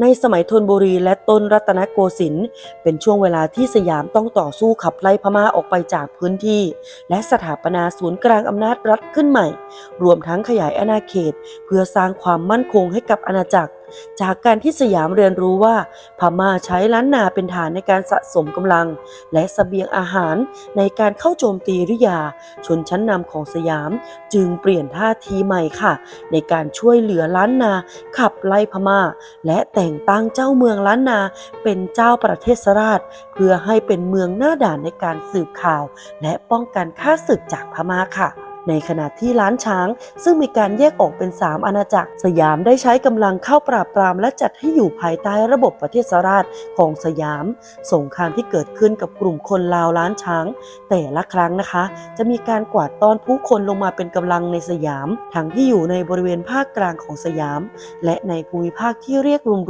ในสมัยธนบุรีและต้นรัตนโกสินทร์เป็นช่วงเวลาที่สยามต้องต่อสู้ขับไล่พม่าออกไปจากพื้นที่ และสถาปนาศูนย์กลางอำนาจรัฐขึ้นใหม่ รวมทั้งขยายอาณาเขต เพื่อสร้างความมั่นคงให้กับอาณาจักร จากการที่สยามเรียนรู้ว่าพม่าใช้ล้านนาเป็นฐานในการสะสมกำลัง และสเสบียงอาหารในการเข้าโจมตีริยา ชนชั้นนำของสยามจึงเปลี่ยนท่าทีใหม่ค่ะ ในการช่วยเหลือล้านนาขับไล่พม่า และแต่งตั้งเจ้าเมืองล้านนาเป็นเจ้าประเทศราช เพื่อให้เป็นเมืองหน้าด่านในการสืบข่าว และป้องกันข้าศึกจากพม่าค่ะ ในขณะที่ล้านช้าง ซึ่งมีการแยกออกเป็น 3 อาณาจักร สยามได้ใช้กำลังเข้าปราบปรามและจัดให้อยู่ภายใต้ระบบประเทศราชของสยาม สงครามที่เกิดขึ้นกับกลุ่มคนลาวล้านช้าง แต่ละครั้งนะคะ จะมีการกวาดต้อนผู้คนลงมาเป็นกำลังในสยาม ทั้งที่อยู่ในบริเวณภาคกลางของสยาม และในภูมิภาคที่เรียกรวม